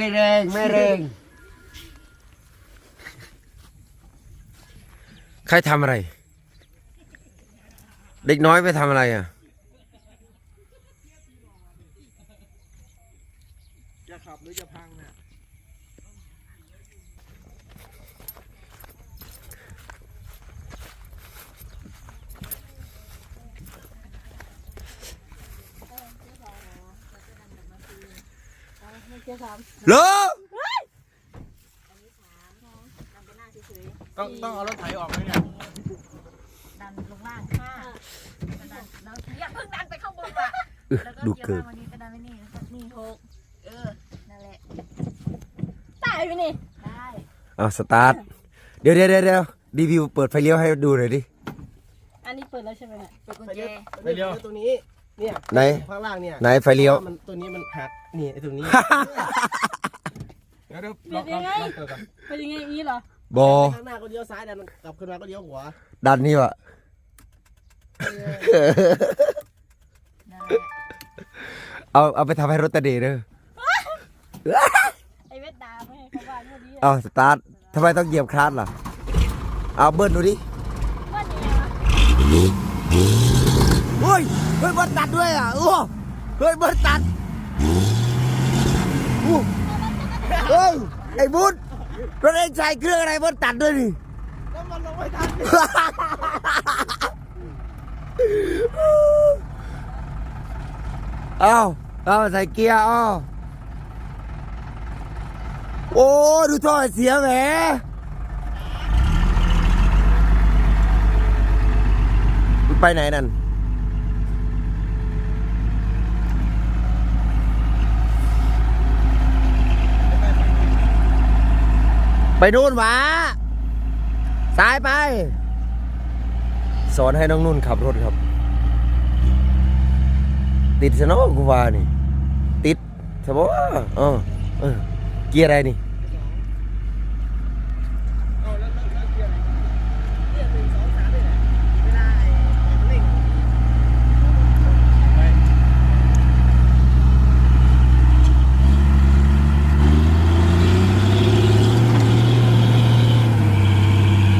ไม่แรงไม่แรง ใครทำอะไร เด็กน้อยไปทำอะไรอะ จะขับหรือจะพังเนี่ย โลต้องต้องเอารถไถออกไหมเนี่ย ดันลงล่างค่ะดันแล้วอย่าเพิ่งดันไปข้างบนว่ะเออแล้วก็ดูเกี่ยวเกิมานวันนี้ก็ดันไปนี่แล้วก็นี่หกเออ นั่นแหละ ตายไปนี่ ได้เอาสตาร์ทเดี๋ยวเดี๋ยวเดี๋ยวเดี๋ยวรีวิวเปิดไฟเลี้ยวให้ดูหน่อยดิ อันนี้เปิดแล้วใช่ไหมเนี่ย เปิดกุญไปแจเลี้ยวไปเลี้ยวตรงนี้ เนี่ยไหน ข้างล่างเนี่ยไหนไฟเลี้ยว มันตัวนี้มันหักนี่ไอ้ตรงนี้ เดี๋ยวเดี๋ยวลองลองลองเปิดก่อนเป็นยังไงอีเหรอบอข้างหน้าก็เลี้ยวซ้ายดันกลับขึ้นมาก็เลี้ยวขวาดันนี่วะนั่นแหละเอาเอาไปทำให้รถตะเดเด้อไอเวทดาไม่ให้เขาบ้านพอดีเอาสตาร์ททำไมต้องเหยียบคลัตช์ล่ะ เอาเบิ้ลดูดิ ว่ายังไงวะ เฮ้ย เฮ้ยเบิ้ลตัดด้วยอะโอ้เฮ้ยเบิ้ลตัดอู้เฮ้ยไอ้บุญรถเองใช้เครื่องอะไรเบิ้ลตัดด้วยนี่แล้วมันลงไม่ทันเอาเอาใส่เกียร์เอาโอ้ดูท่อเสียแหมมันไปไหนนั่น ไปนู่นวะซ้ายไป สอนให้น้องนุ่นขับรถครับ ติดซะเนาะกูว่านี่ ติดใช่ปะเออเออเกียร์อะไรนี่ เอาแล้วแล้วแล้วเกียร์อะไรเนี่ยหนึ่งสองสามนี่แหละเวลาไอ้เร่งไป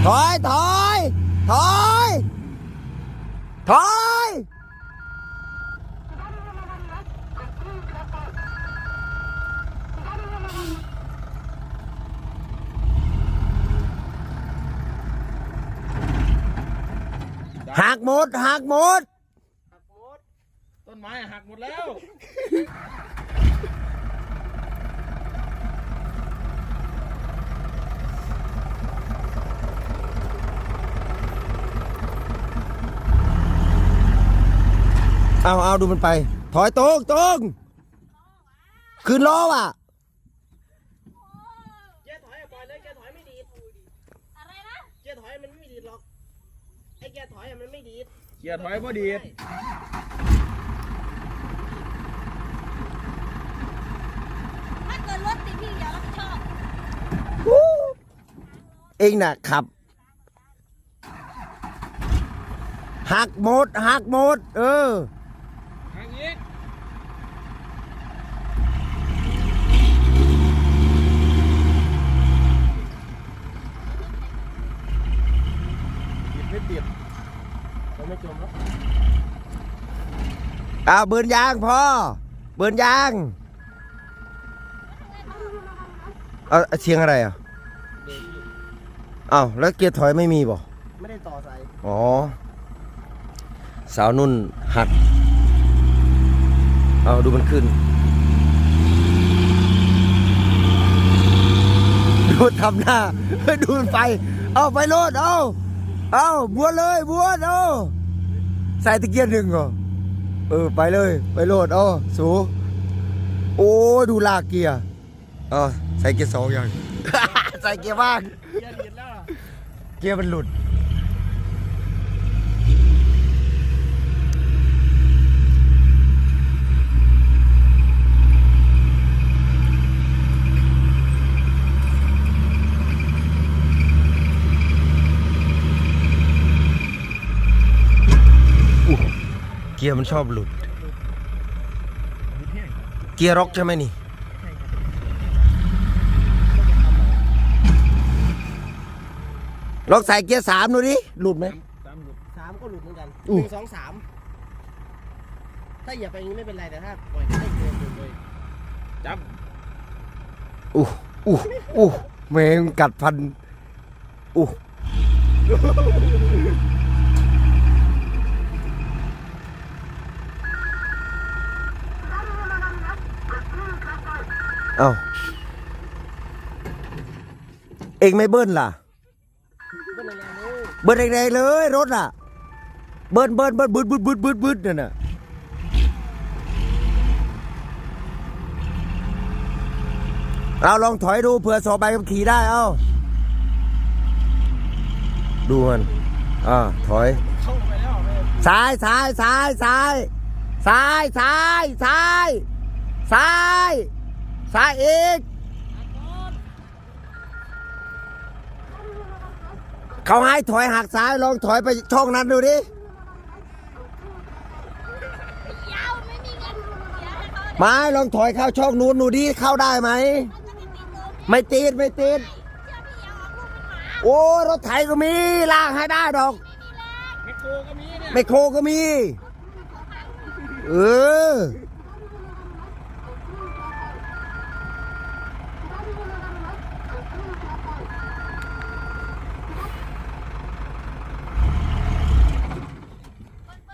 ถอยถอยถอยถอย หักหมดหักหมด หักหมด ต้นไม้หักหมดแล้ว เอาเอาดูมันไป ถอยตรงตรงขึ้นล้อว่ะ เกียร์ถอยอะปล่อยเลยเกียร์ถอยไม่ดีด อะไรนะ เกียร์ถอยมันไม่ดีดหรอก ไอ้ เกียร์ถอยอะมันไม่ดีดเกียร์ถอยพอดีดถ้าเกิดรถติดพี่อย่ารับผิดชอบ เองน่ะขับหักหมดหักหมด เออ ทางนี้ติดไม่ติดเรา ไม่จมแล้วอ้าวเบิร์นยางพอเบิร์นยางเอาเอาเชียงอะไรอะอ้าวแล้วเกียร์ถอยไม่มีบ่ไม่ได้ต่อสายอ๋อ สาวนุ่นหักเอาดูมันขึ้น ดูมันทำหน้า ดูมันไป เอาไปโลดเอาเอาบวนเลยบวนเอา ใส่ตะเกียร์หนึ่งเหรอเออไปเลยไปโลดเอาสูโอ้ดูลากเกียร์เออใส่เกียร์สองอย่าง ใส่เกียร์บ้างเกียร์ดีดแล้วเกียร์มันหลุด เกียร์มันชอบหลุด เกียร์ร็อกใช่ไหมนี่ลอกใส่เกียร์สามดูดิ หลุดไหม สามหลุดสามก็หลุดเหมือนกันหนึ่งสองสามถ้าเหยียบไปอย่างนี้ไม่เป็นไรแต่ถ้าปล่อยไม่เกินหลุดเลยจับอู้อู้อู้แมงกัดพันอู้ เอ้า เองไม่เบิ้ลล่ะเป็นอะไรเลยเบิ้ลแรงๆเลยรถอะ เบิ้ลเบิ้ลเบิ้ลบึดบึดบึดบึดบึดนั่นน่ะเอาลองถอยดูเผื่อสอบใบขับขี่ได้เอาดูมันอ่าถอยเข้าไปแล้วไม่ซ้ายซ้ายซ้ายซ้ายซ้ายซ้ายซ้ายซ้าย ซ้ายอีก เขาให้ถอยหักซ้ายลองถอยไปช่องนั้นดูดิยาวไม่มีเงินเสียให้เขาเดี๋ยวไม้ลองถอยเข้าช่องนู้นดูดิเข้าได้ไหมมันจะติดลมไม่ติดไม่ติดเชื่อพี่ยาวลูกมันหมาโอ้รถไถก็มีลากให้ได้ดอกแมคโครก็มีเนี่ยไมโครก็มี เออ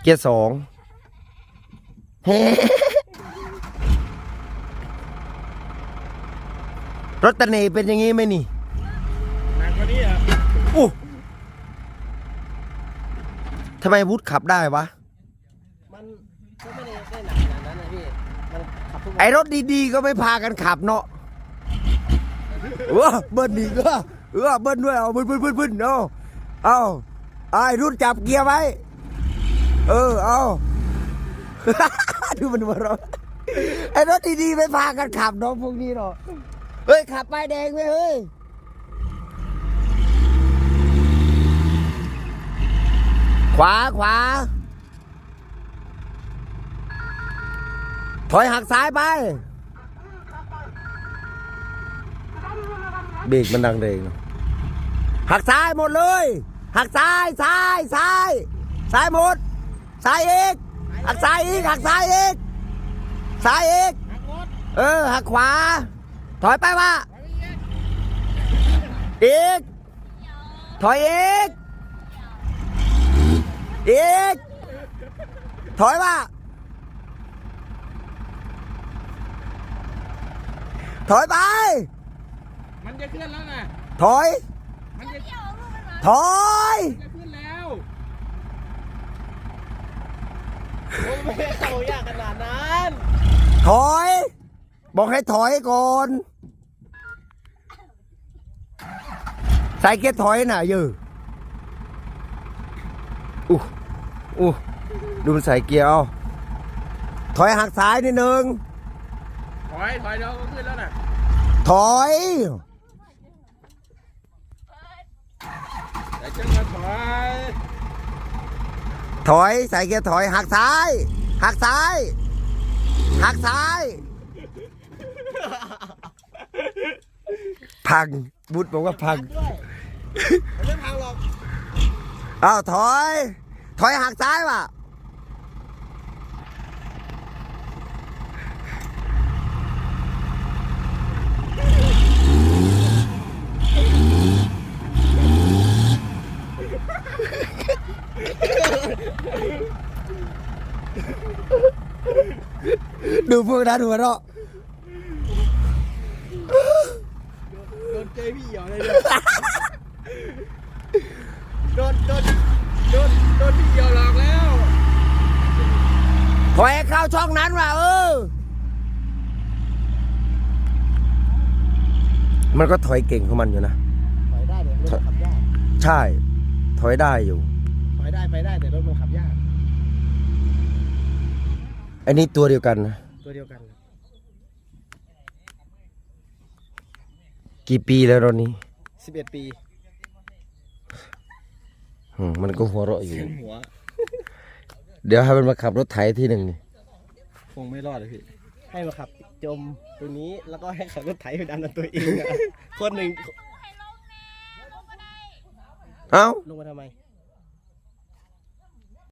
กียร์สองเฮ้รถตะเนเป็นอย่างงี้ไหมนี่หนักกว่านี้อะอู้ทำไมวุฒขับได้วะ มันก็ไม่ได้ได้หนักขนาดนั้นนะพี่ มันขับทุกวันไอ้รถดีๆก็ไม่พากันขับเนาะเออเบิ้ลอีกเออเออเบิ้ลด้วยเอาเบิ้ลเบิ้ลเบิ้ลเบิ้ลเอาเอาไอ้รุ่นจับเกียร์ไว้ เออ เอา ดูมันมาเราะไอ้รถดีๆไม่พากันขับเนาะพวกนี้เนาะเฮ้ย ขับป้ายแดงไปเฮ้ยขวาขวา ถอยหักซ้ายไป เบรกมันดังเรงหักซ้ายหมดเลย หักซ้ายซ้ายซ้ายซ้ายหมด ซ้ายอีกหักซ้ายอีกหักซ้ายอีกซ้ายอีกหักรถเออหักขวา ถอยไปว่าอีก ถอยอีก อีก ถอยว่าถอยไป มันจะขึ้นแล้วนะถอยมันจะพี่ยาวลูกมันหมาถอย จะขึ้นแล้วโอ้ ไม่ได้เข้ายากขนาดนั้น ถอย บอกให้ถอยก่อนใส่เกียร์ถอยน่ะยืออู้อู้ดูมันใส่เกียร์เอาถอยหักซ้ายนิดนึง ถอย ถอยเดี๋ยวก็ขึ้นแล้วน่ะ ถอยเดี๋ยวจะมาถอย ถอยใส่เกียร์ถอยหักซ้ายหักซ้ายหักซ้าย พังบุตรบอกว่าพังด้วยมันไม่พังหรอกอ้าวถอย ถอยหักซ้ายว่ะ ดูพวกนั้นหัวเราะโดนเจพี่เหี่ยวเลยเนี่ยโดนโดนโดนโดนพี่เหี่ยวหลอกแล้วถอยให้เข้าช่องนั้นว่ะเออ มันก็ถอยเก่งของมันอยู่นะ ถอยได้เดี๋ยวรถมันขับยาก ใช่ ถอยได้อยู่ถอย ได้ไปได้แต่รถมันขับยาก อันนี้ตัวเดียวกันนะตัวเดียวกัน กี่ปีแล้วรถนี้11 ปีอืมมันก็หัวเราะอยู่หัว เดี๋ยวให้มันมาขับรถไถที่หนึ่งนี่คงไม่รอดเลยพี่ ให้มาขับจมตรงนี้แล้วก็ให้ขับรถไถไปดันเอาตัวเองอะคนหนึ่งให้ลงแน่ลงก็ได้เอ้าลงมาทำไม